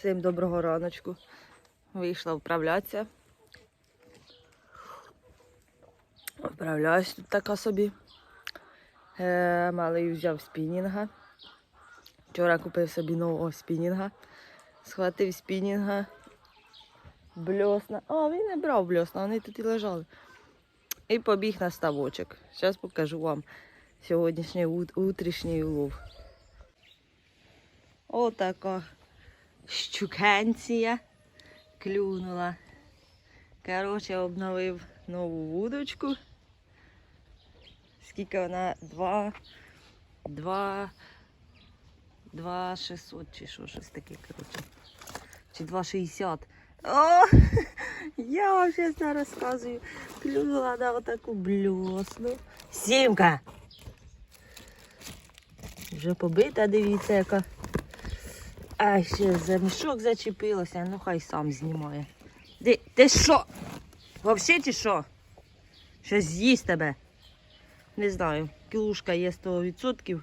Всім доброго раночку. Вийшла вправлятися. Вправляюсь тут така собі. Е, малий взяв спінінга. Вчора купив собі нового спінінга. Схватив спінінга. Бльосна. А, він не брав бльосна, вони тут і лежали. І побіг на ставочок. Зараз покажу вам сьогоднішній утрішній улов. Отака щукенція клюнула. Коротше, обновив нову вудочку. Скільки вона? Два. Два. Два 600 чи що, щось таке, коротше. Чи 2,60. О, я вам зараз розказую. Клюнула на отаку бльосну. Сімка! Вже побита, дивіться, яка. А ще за мішок зачепилося, ну хай сам знімає. Ти, ти що? Взагалі чи що? Щось з'їсть тебе? Не знаю. Кілушка є 100%.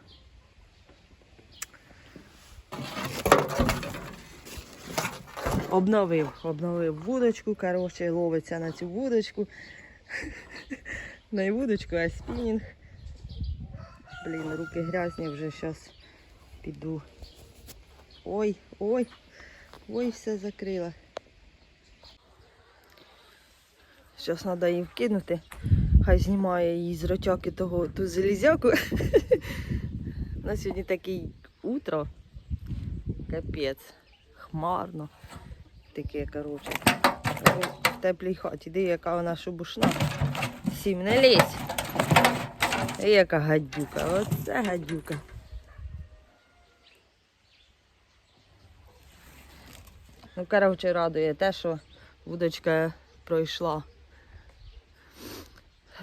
Обновив, обновив вудочку, коротше, ловиться на цю вудочку. Не вудочку, а спінінг. Блін, руки грязні, вже зараз піду. Ой, ой, ой, все закрила. Зараз треба її вкинути. Хай знімає її з ротяки того ту залізяку. На сьогодні такий утро. Капець. Хмарно. Таке, коротше. В теплій хаті. Диви, яка вона шубушна. Сім, не лізь. Яка гадюка. Оце гадюка. Ну, коротше, радує те, що вудочка пройшла.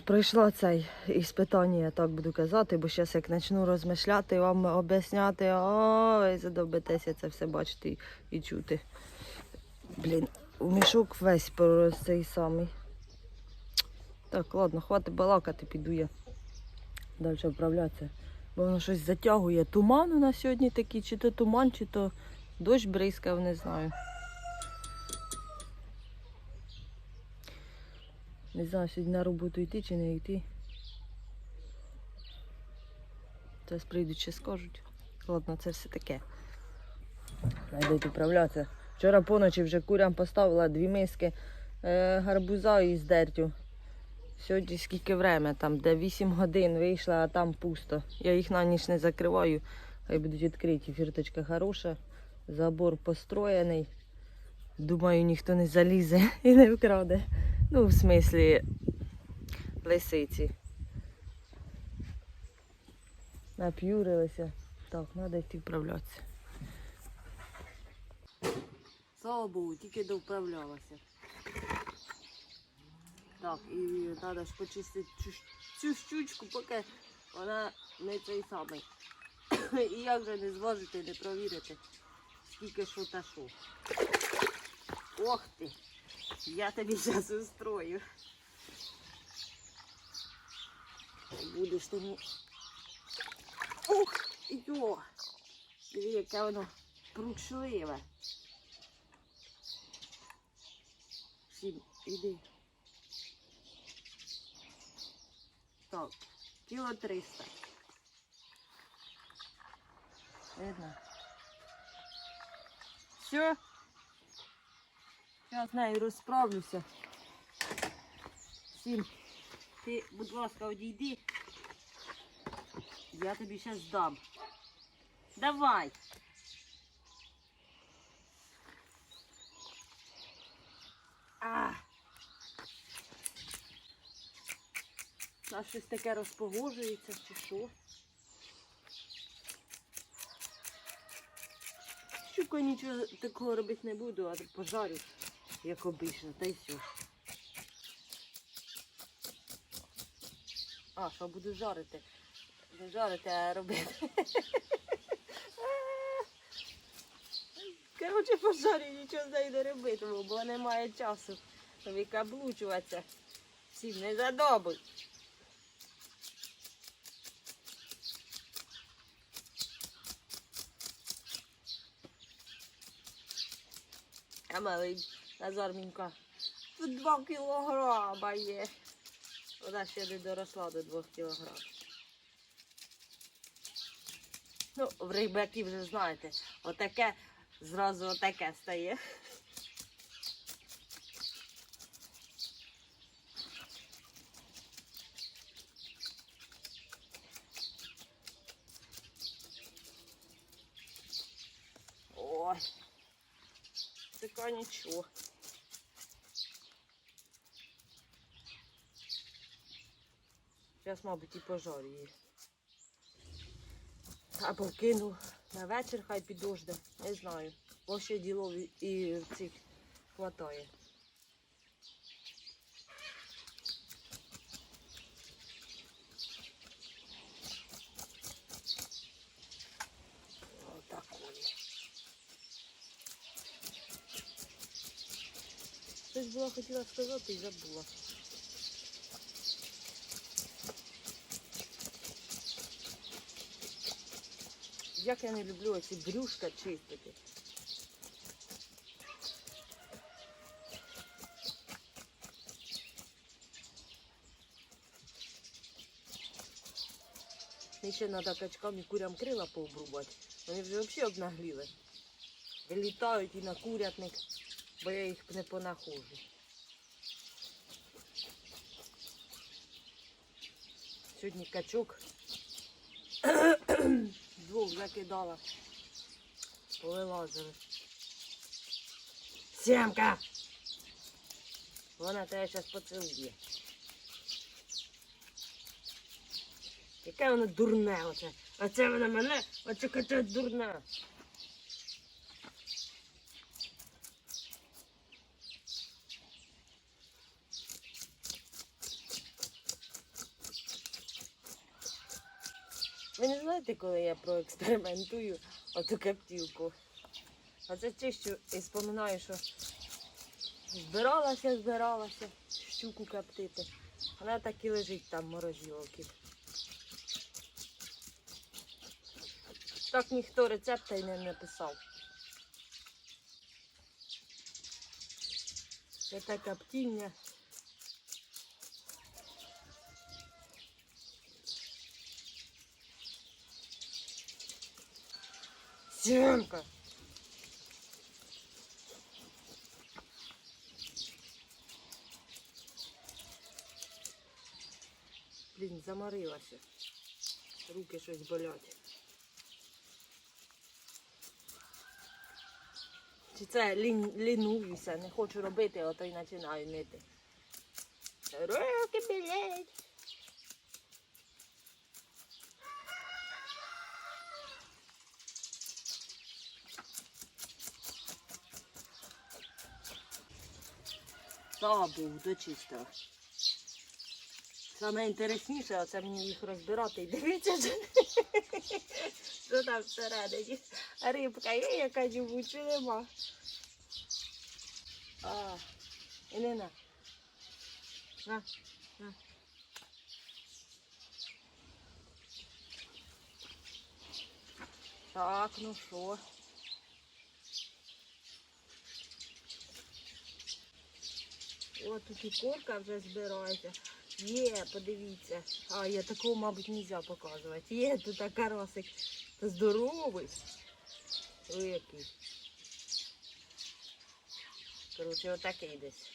Пройшла цей іспитання, я так буду казати, бо зараз як почну розмишляти, вам об'ясняти, о, ви задобитеся це все бачити і, чути. Блін, у мішок весь про цей самий. Так, ладно, хватить балакати, піду я далі вправлятися. Бо воно щось затягує. Туман у нас сьогодні такий, чи то туман, чи то дощ бризкав, не знаю. Не знаю, сьогодні на роботу йти чи не йти. Зараз прийдуть ще скажуть. Ладно, це все таке. Найдуть управлятися. Вчора поночі вже курям поставила дві миски е, гарбуза із дертю. Сьогодні скільки время, там, де 8 годин вийшла, а там пусто. Я їх на ніч не закриваю, хай будуть відкриті. Фірточка хороша, забор построєний. Думаю, ніхто не залізе і не вкраде. Ну, в смислі, лисиці. Нап'юрилися. Так, треба йти вправлятися. Слава Богу, тільки довправлялася. Так, і треба ж почистити цю, цю щучку, поки вона не цей самий. І як же не зважити, не провірити, скільки що та що. Ох ти! Я тобі зараз устрою. Будеш тому. Ух, йо! Диви, яке воно пручливе. Сім, іди. Так, кіло триста. Видно? Все. Зараз з нею розправлюся. Сім, ти, будь ласка, одійди. Я тобі зараз дам. Давай. А. А щось таке розпогожується чи що? Щука нічого такого робити не буду, а пожарю, як обично, та й все. А, що буду жарити? Не жарити, а робити. Коротше, пожарю, нічого з не робитиму, бо немає часу викаблучуватися. Всім не задобуть. А малий Назармінка. Тут 2 кілограма є. Вона ще не доросла до 2 кілограм. Ну, в рибаки вже знаєте, отаке зразу отаке стає. Ой, така нічого. Зараз, мабуть, і пожарю її. Або кину на вечір, хай підожде. Не знаю. Бо ще діло і- цих хватає. Щось була хотіла сказати і забула. Як я не люблю оці брюшка чистити. І ще треба качкам і курям крила пообрубати. Вони вже взагалі обнагліли. Вилітають і на курятник, бо я їх не понаходжу. Сьогодні качок двох закидала. Повилазили. Сімка! Вона тебе зараз поцілує. Яке воно дурне оце. Оце вона мене, оце каче дурна. Ви не знаєте, коли я проекспериментую оту каптівку? Оце чищу і споминаю, що збиралася, збиралася щуку коптити. Вона так і лежить там морозилки. Так ніхто рецепта й не написав. Це та коптільня. Сімка! Блін, заморилася. Руки щось болять. Чи це лін, лінуюся, не хочу робити, а то й починаю нити. Руки болять. Слава Богу, дочистила. Саме інтересніше, оце мені їх розбирати і дивіться, що, там всередині. Рибка є яка-небудь, чи нема. А, і на. На, на. Так, ну що? От тут і корка вже збирається. Є, подивіться. А, я такого, мабуть, не можна показувати. Є тут карасик. Здоровий. Ой, який. Коротше, отакий десь.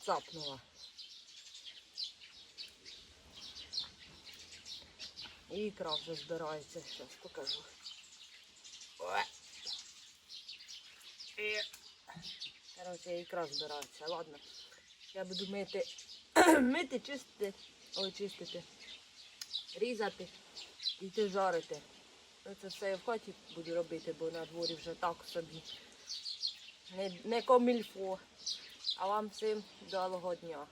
Цапнула. І ікра вже збирається. Зараз покажу. Коротше, ікра збирається. Ладно. Я буду мити, мити, чистити, ой, чистити, різати і йти жарити. Ну, Це все я в хаті буду робити, бо на дворі вже так собі. Не, не комільфо. А вам всім вдалого дня.